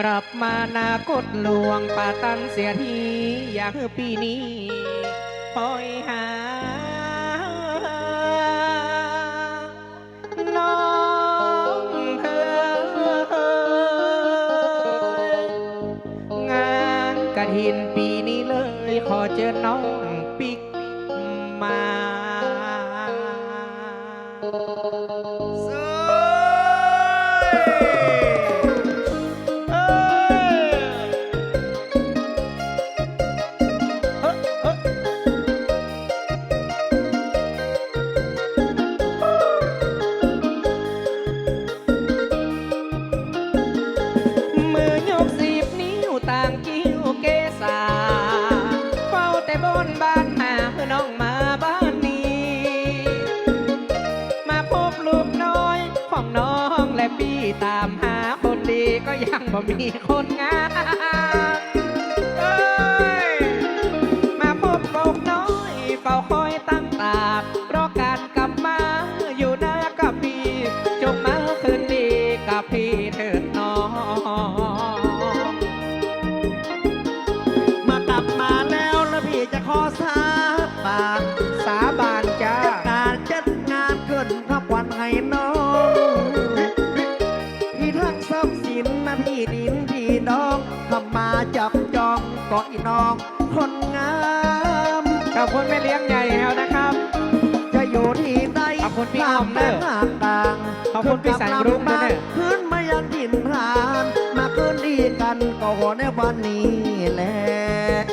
กลับมานากดหลวงป่าตันเสียทีอยากปีนี้คอยหาน้องเธองานกระถินปีนี้เลยขอเจอน้องปิกมามื บ่มีคนงามเอ้ยมาพบลูกน้อยเฝ้าคอยตั้งตาเพราะการกลับมาอยู่หน้ากับพี่จงมาคืนดีกับพี่เถิดน้อง น้องคนงามขอบคุณแม่เลี้ยงใหญ่แล้วนะครับ จะอยู่ที่ใดขอบคุณพี่อ้อมเด้อภาคกลางขอบคุณพี่สันรุ้งด้วยเด้อขึ้นมายังถิ่นฐาน มาคืนดีกันก็ในวันนี้แล้ว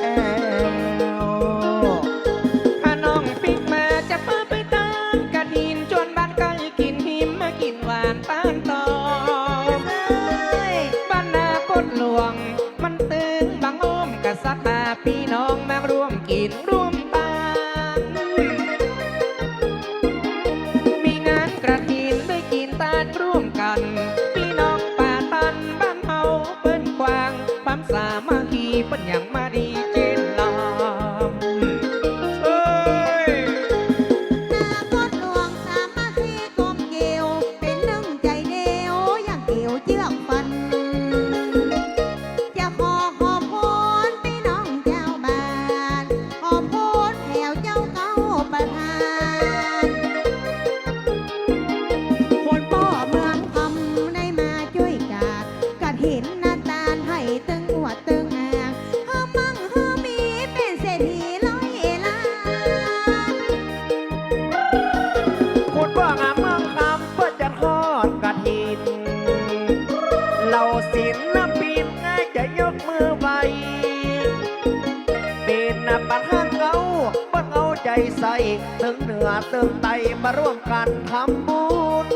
ใจใส่ถึงเหนือตึงไตมาร่วมกันทำบุญ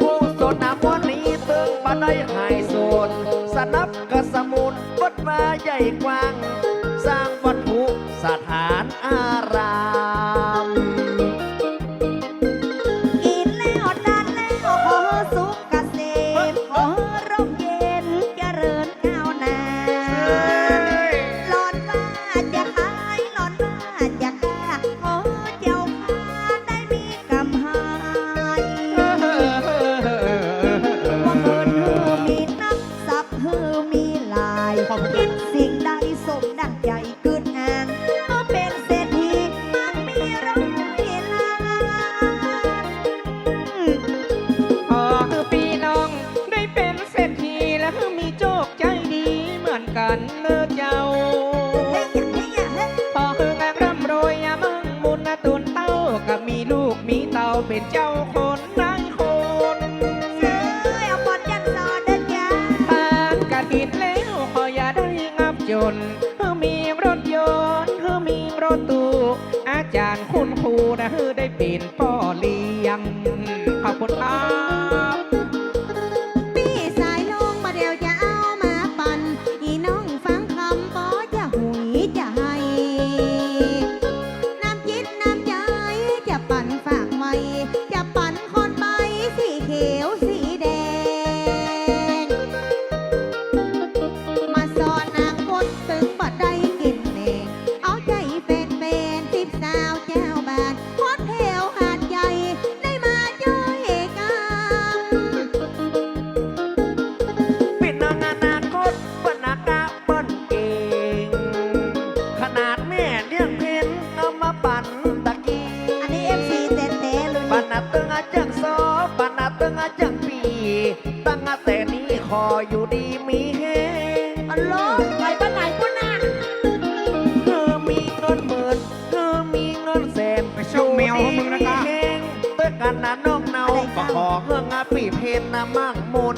ผู้สนามวันนี้ตึงบันไดหายโซนสนับกระสมุนบดมาใหญ่กว้าง กันเนื้อเจ้าเฮ้ยอเฮืองร่ำรวยยามั่งมุนนะตุนเต้าก็มีลูกมีเต้าเป็นเจ้าคนนายคนเอ้ยเอาบอลยันรอเดินยาทานกระถินแล้วขออย่าได้งับจนเฮามีรถยนต์เฮามีรถตู้อาจารย์คุณครูนะเฮอได้เป็นพ่อเลี้ยงขอบคุณครับ ขออยู่ดีมีแฮงอัลโหลไปบ้านไหนพุ่นน่ะเธอมีเงินหมื่นเธอมีเงินแสนไปช่องแมวของมึงนะกะอยู่ดีมีแฮงด้วยกันนะน้องเนาอะไรก็เจ้าขอเฮืองาปีเพนนะมั่งมน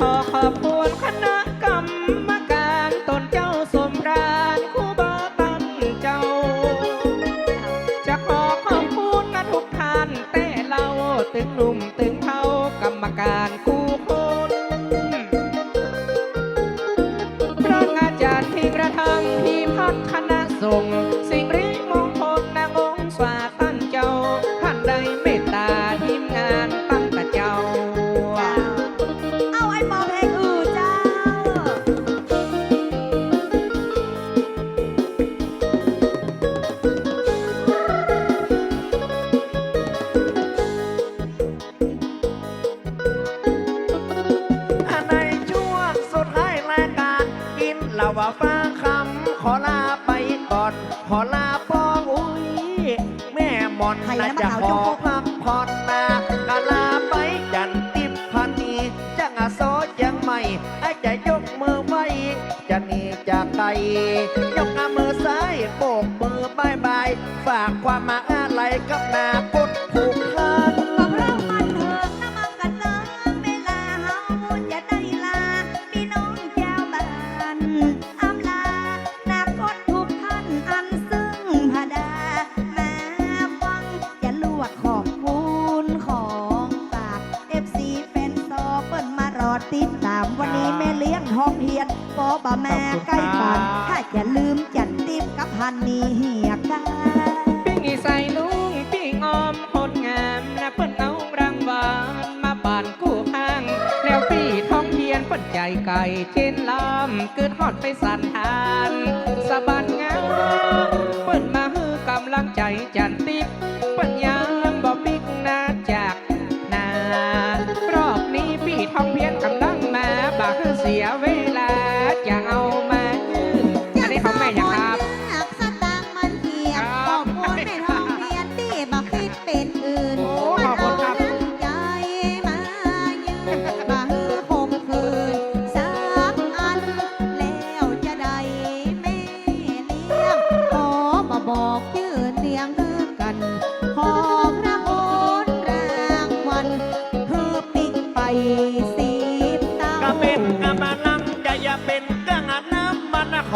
Oh, เหล้าว่าฟ้าคำขอลาไปก่อน ขอลาปองอุ้ย แม่หมอนใครน่านะจะมะขนาวอโจ๊กพักผ่อนนะกะลาไปจันติบพันนีจังอาโซยังไม่ไอ้จะยกมือไหวจะหนีจากไกลยกมือ พันนี้เหียกาปิ้งอีใส่ลุงปิ้งออมคนงามนะเพิ่นเอารางวัลมาปานกู้ข้างแล้วพี่ท้องเทียนเพิ่นใจไก่เจนลำเกิดฮอดไปสันทานสะบัดงามเปิ้นมาฮือกำลังใจจันติบเปิ้นยังบ่ปิกนาจากนารอบนี้พี่ท้องเพียนกำลังมาบ่คือเสียเวล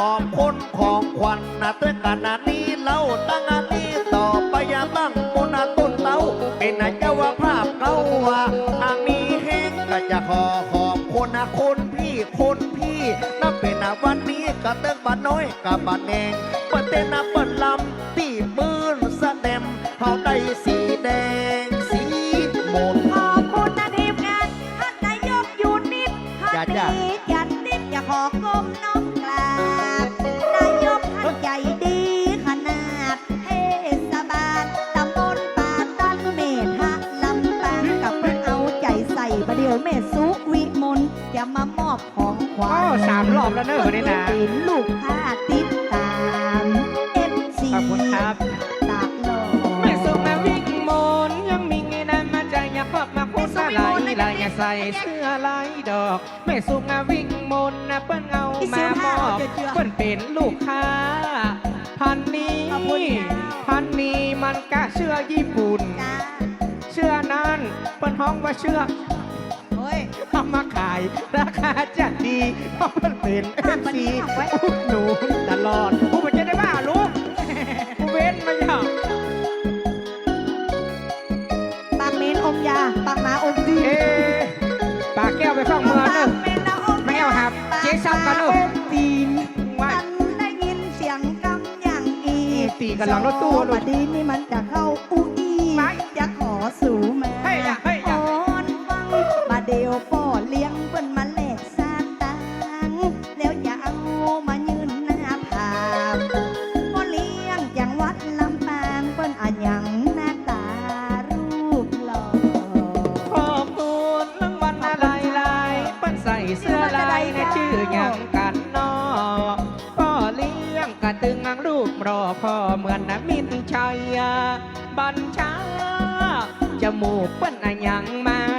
ขอบคนของขวัญนะด้วยกันนะนี้เล่าตั้งอันนี้ต่อไปอยาตั้งมุนต้นเต้าเป็นนะเจ้าว่าภาพเก่าว่าอันนี้แห้งก็จะขอขอบคนนะคนพี่คนพี่นับเป็นนะวันนี้ก็เติกบ้านน้อยกับบ้านแดงเปิดเต้นนะเปิดลำตีปืนแสดงเฮาได้สีแดง ประเดี๋ยวแม่สุวิมลจะมามอบของขวัโอ้ญสามรอบแล้วเนอะวันนี้นะเป็นลูกค้าติดตามเอ็มซีขอบคุณครับตากลอแม่สุกมาวิ่งมนต์ยังมีเงินนมาใจอยากขอบมาพูดอะไรลายอย่าใส่เสื้อลายดอก แม่สุกมาวิ่งมนต์นะเปิ้นเอามามอบเปิ้นเป็นลูกค้า พันนี้พันนี้มันกะเชื่อญี่ปุ่นจ้าเชื่อนั้นเปิ้นห้องว่าเชื่อ เฮ้ยทำมาขาย ราคาจะดีเพราะมันเป็นเอห้ามฟวันซีนี้ห้ามไว้หนูตลอดผู้มันจะได้บ้าลูกผู้เว้นมาอย่างปากเมนอมยา ปากหมาอมดีเอ๊ะปากแก้วไปฟังเมืองเนปาอะกเมนนะอมไม่เอาครับ เจ๊ซับกันเนอะปากหมาอมดีนว่าฉันได้ยินเสียงกำอย่างอีกตีกันหลังรถตู้สลูวักสดีนี่มันจะเข้าอุ้อีไปจะขอสู่แม่ เดียวป่อเลี้ยงเปิ้นมาแลกซานตังแล้วอย่าเอามายืนหน้าผากป่อเลี้ยงจังหวัดลำปางเปิ้นอะหยังหน้าตารูปหล่อขอบคุณรางวัลอะไรลายเปิ้นใส่เสื้อลายในชื่อหยังกันนอพ่อเลี้ยงกระตึงงรูปรอพ่อเหมือนน้ำมินชัยบัญชาจมูกเปิ้นอะหยังมา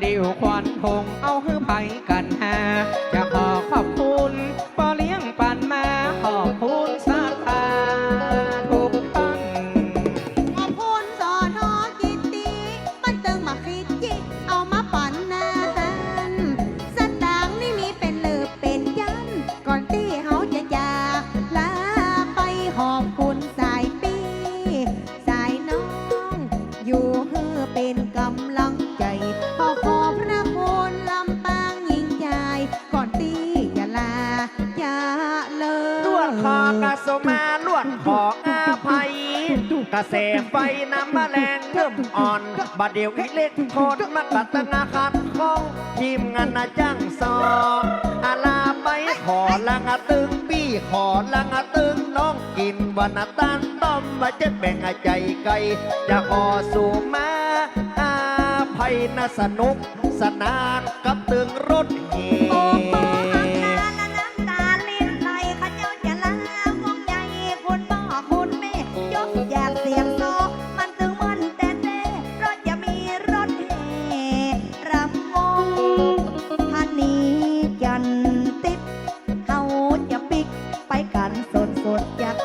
เดียวควันพงเอาฮือไปกันหาจะขอขอบคุณ กระแสไฟน้ำแมลงเริ่มอ่อนบาดเดียวอิเล็กโคนมากัตนาคัดข้องทีมงานนะจ้างซออาลาไปขอลังอะตึงปี้ขอลังอะตึงน้องกินวันอะตานต้อมมาเจ็ดแบ่งอะใจไกลจะขอสู่มาอาภัยนะสนุกสนานกับตึงรถเห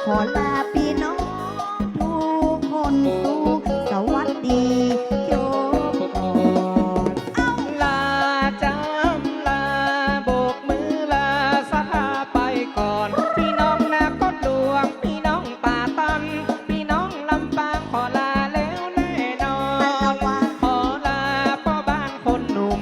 ขอลาพี่น้องทุกคนสุขสวัสดียมก่อนลาจำลาโบกมือลาสภาไปก่อน พี่น้องนาก็ดวง พี่น้องป่าตัน พี่น้องลำปางขอลาแล้วแน่นอน ขอลาพ่อบ้านคนหนุ่ม